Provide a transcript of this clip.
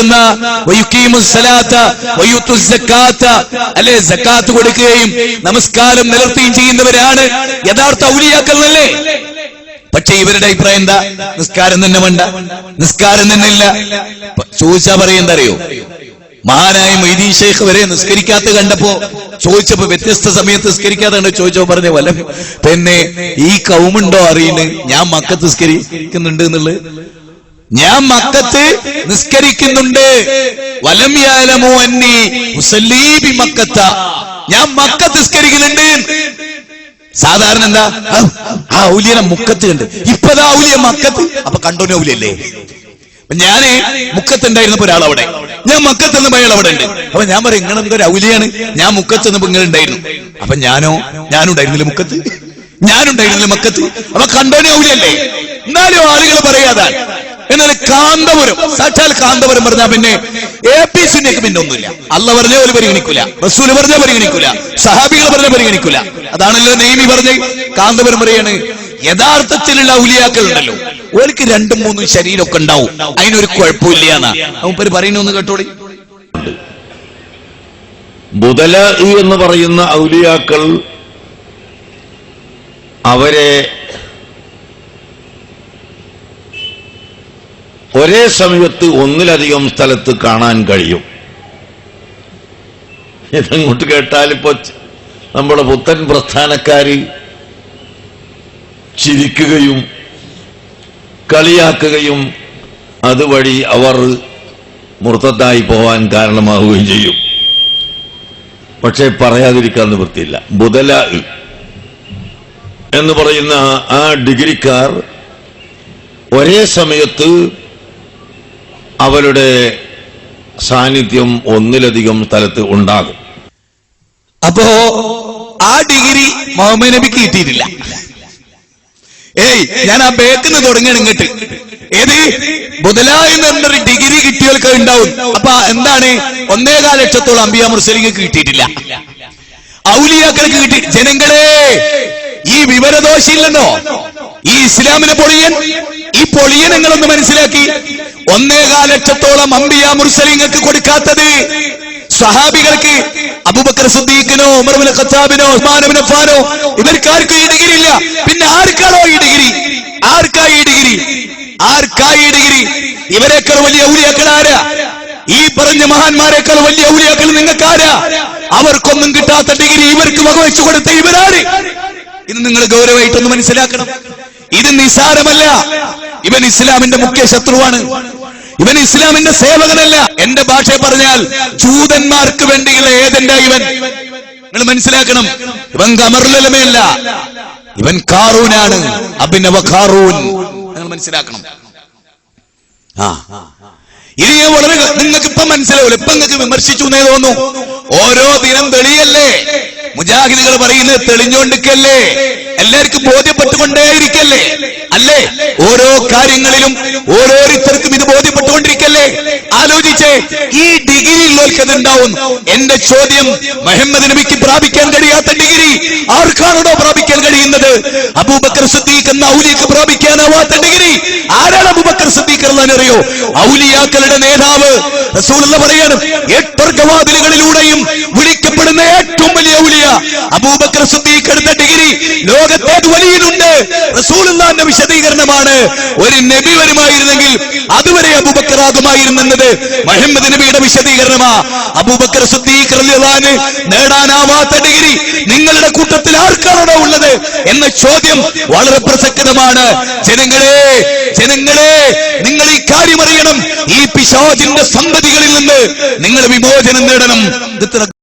നടത്തുന്ന അല്ലെ സക്കാത്ത് കൊടുക്കുകയും നമസ്കാരം നിലർത്തുകയും ചെയ്യുന്നവരാണ് യഥാർത്ഥ ഔലിയാക്കൾ അല്ലേ പക്ഷെ ഇവരുടെ അഭിപ്രായം എന്താ? നിസ്കാരം തന്നെ വേണ്ട. നിസ്കാരം തന്നെ ഇല്ല. ചോദിച്ചാ പറയുന്നത് അറിയോ മഹാനായ മൊയ്തീൻ ഷേഖ് വരെ നിസ്കരിക്കാത്ത കണ്ടപ്പോ ചോദിച്ചപ്പോ വ്യത്യസ്ത സമയത്ത് നിസ്കരിക്കാത്ത കണ്ടോ ചോദിച്ചോ പറഞ്ഞ വല്ല പിന്നെ ഈ കൗമുണ്ടോ അറിയുന്നത് ഞാൻ മക്കത്ത് നിസ്കരിക്കുന്നുണ്ട് എന്നുള്ളത്. ഞാൻ മക്കത്ത് നിസ്കരിക്കുന്നുണ്ട്. വലം യാലമോ അന്നി മുസല്ലീബി മക്കത്ത. ഞാൻ മക്കത്ത് നിസ്കരിക്കുന്നുണ്ട്. സാധാരണ എന്താ? ആ, ഔലിയനെ മുക്കത്ത് കണ്ട്. ഇപ്പതാ ഔലിയ മക്കത്ത്. അപ്പൊ കണ്ടോനെ ഔലിയല്ലേ? ഞാൻ മുക്കത്തുണ്ടായിരുന്നപ്പോ ഒരാൾ അവിടെ ഞാൻ മക്കത്ത് നിന്ന് അയാൾ അവിടെ ഉണ്ട്. അപ്പൊ ഞാൻ പറയും ഇങ്ങനെ എന്തൊരു ഔലിയാണ്. ഞാൻ മുക്കത്തെന്ന് ഇങ്ങനെ ഉണ്ടായിരുന്നു. അപ്പൊ ഞാനോ ഞാനുണ്ടായിരുന്നില്ല മുക്കത്ത്. ഞാനുണ്ടായിരുന്നില്ല മക്കത്ത്. അപ്പൊ കണ്ടോനെ ഔലിയല്ലേ? എന്നാലും ആളുകൾ പറയാതാണ് എന്നാൽ കാന്തപുരം സാക്ഷാൽ കാന്തപുരം പറഞ്ഞാൽ പിന്നെ എ പി സിന്റെയൊക്കെ പിന്നെ ഒന്നുമില്ല. അല്ല പറഞ്ഞ പോലെ പരിഗണിക്കൂല. റസൂൽ പറഞ്ഞ പരിഗണിക്കൂല. സഹാബികൾ പറഞ്ഞ പരിഗണിക്കൂല. അതാണല്ലോ നെയ്മി പറഞ്ഞ് കാന്തപുരം പറയാണ്. യഥാർത്ഥത്തിലുള്ള ഔലിയാക്കൾ ഉണ്ടല്ലോ ഓർക്ക് രണ്ടും മൂന്നും ശരീരമൊക്കെ ഉണ്ടാവും. അതിനൊരു കുഴപ്പമില്ല എന്നാ അവൻ പറയുന്നൊന്ന് കേട്ടോളി. ബുദല എന്ന് പറയുന്ന ഔലിയാക്കൾ അവരെ ഒരേ സമയത്ത് ഒന്നിലധികം സ്ഥലത്ത് കാണാൻ കഴിയും. ഇതങ്ങോട്ട് കേട്ടാൽ ഇപ്പോ നമ്മുടെ പുത്തൻ പ്രസ്ഥാനക്കാരി ചിരിക്കുകയും കളിയാക്കുകയും അതുവഴി അവർ മുർത്തത്തായി പോവാൻ കാരണമാവുകയും ചെയ്യും. പക്ഷെ പറയാതിരിക്കാൻ നിവൃത്തിയില്ല. ബുദല എന്ന് പറയുന്ന ആ ഡിഗ്രിക്കാർ ഒരേ സമയത്ത് അവരുടെ സാന്നിധ്യം ഒന്നിലധികം സ്ഥലത്ത് ഉണ്ടാകും. അപ്പോ ആ ഡിഗ്രി മുഹമ്മദ് നബിക്ക് കിട്ടിയിട്ടില്ല. ഏയ് ഞാൻ ആ ബേക്കിന്ന് തുടങ്ങണം ഇങ്ങോട്ട്. ഏത്? മുതലായി എന്നൊരു ഡിഗ്രി കിട്ടിയവർക്ക് ഉണ്ടാവും. അപ്പൊ എന്താണ്? ഒന്നേകാൽ ലക്ഷത്തോളം അമ്പിയ മുർസലിങ്ങൾക്ക് കിട്ടിയിട്ടില്ല. ഔലിയാക്കൾക്ക് കിട്ടി. ജനങ്ങളെ ഈ വിവരദോഷയില്ലെന്നോ? ഈ ഇസ്ലാമിനെ പൊളിയൻ? ഈ നിങ്ങളൊന്ന് മനസ്സിലാക്കി. ഒന്നേകാ ലക്ഷത്തോളം അമ്പിയ മുർസലിങ്ങൾക്ക് കൊടുക്കാത്തത് സഹാബികൾക്ക് അബൂബക്കർ സുദ്ദീഖിനോ ഉമർബിന് ഖത്താബിനോ ഉസ്മാനബിന് അഫ്ഫാനോ. ഇവർക്കാർക്കും ഈ ഡിഗ്രി ഇല്ല. പിന്നെ ആർക്കാണോ ഈ ഡിഗ്രി? ആർക്കായി ഈ ഡിഗ്രി? ആർക്കായി ഈ ഡിഗ്രി? ഇവരെക്കാൾ വലിയ ഔലിയാക്കൾ ആരാ? ഈ പറഞ്ഞ മഹാന്മാരെക്കാൾ വലിയ ഔലിയാക്കൾ നിങ്ങൾക്കാരാ? അവർക്കൊന്നും കിട്ടാത്ത ഡിഗ്രി ഇവർക്ക് വകവെച്ചു കൊടുത്ത ഇവരാര്? ഇത് നിങ്ങൾ ഗൗരവമായിട്ടൊന്ന് മനസ്സിലാക്കണം. ഇത് നിസാരമല്ല. ഇവൻ ഇസ്ലാമിന്റെ മുഖ്യ ശത്രുവാണ്. ഇവൻ ഇസ്ലാമിന്റെ സേവകനല്ല. എന്റെ ഭാഷ പറഞ്ഞാൽ ജൂതന്മാർക്ക് വേണ്ടിയുള്ള ഏതെന്റെ ഇവൻ. നിങ്ങൾ മനസ്സിലാക്കണം. ഇവൻ കമറുലമയല്ല ഇവൻ കാറൂനാണ് അഭിനവ കാറൂൻ നിങ്ങൾ മനസ്സിലാക്കണം. ആ. ഞാൻ വളരെ നിങ്ങൾക്ക് ഇപ്പൊ മനസ്സിലാവില്ല. ഇപ്പൊ നിങ്ങൾക്ക് വിമർശിച്ചു എന്നേ തോന്നുന്നു. ഓരോ ദിനം തെളിയല്ലേ? മുജാഹിദുകൾ പറയുന്നത് തെളിഞ്ഞോണ്ടിക്കല്ലേ എല്ലാവർക്കും ബോധ്യപ്പെട്ടുകൊണ്ടേയിരിക്കല്ലേ അല്ലേ? ഓരോ കാര്യങ്ങളിലും ഓരോരുത്തർക്കും ഇത് ബോധ്യപ്പെട്ടുകൊണ്ടിരിക്കല്ലേ? ആലോചിച്ചേ ഈ ഡിഗ്രി ഉള്ളവർക്ക് അതുണ്ടാവും എന്റെ ചോദ്യം മുഹമ്മദ് നബിക്ക് പ്രാപിക്കാൻ കഴിയാത്ത ഡിഗ്രി ആർക്കാണോ പ്രാപിക്കാൻ കഴിയുന്നത്? അബൂബക്കർ സിദ്ദീഖ് എന്ന ഔലിയക്ക് പ്രാപിക്കാനാവാത്ത ഡിഗ്രി ആരാണ് അബൂബക്കർ സദ്ദീഖ് അറിയോ ഔലിയാക്കളുടെ നേതാവ് റസൂലുള്ള പറയാണ് എട്ടർഗവാതിലുകളിലൂടെയും വിളിക്കപ്പെടുന്ന ഏറ്റവും വലിയ ഔലിയ അബൂബക്കർ സിദ്ദീഖ് ലോകത്തേത് വലിയുന്നുണ്ട് റസൂലിന്റെ വിശദീകരണമാണ്. ഒരു നബി വരുമായിരുന്നെങ്കിൽ അതുവരെ അബൂബക്കർ ആകുമായിരുന്നത്. മുഹമ്മദ് നബിയുടെ വിശദീകരണമാ. അബൂബക്കർ സിദ്ദീഖ് നേടാനാവാത്ത ഡിഗ്രി നിങ്ങളുടെ കൂട്ടത്തിൽ ആർക്കാണോ ഉള്ളത് എന്ന ചോദ്യം വളരെ പ്രസക്തമാണ്. ജനങ്ങളെ ജനങ്ങളെ നിങ്ങൾ ഈ കാര്യം അറിയണം ഈ പിശാചിന്റെ സന്തതികളിൽ നിന്ന് നിങ്ങൾ വിമോചനം നേടണം.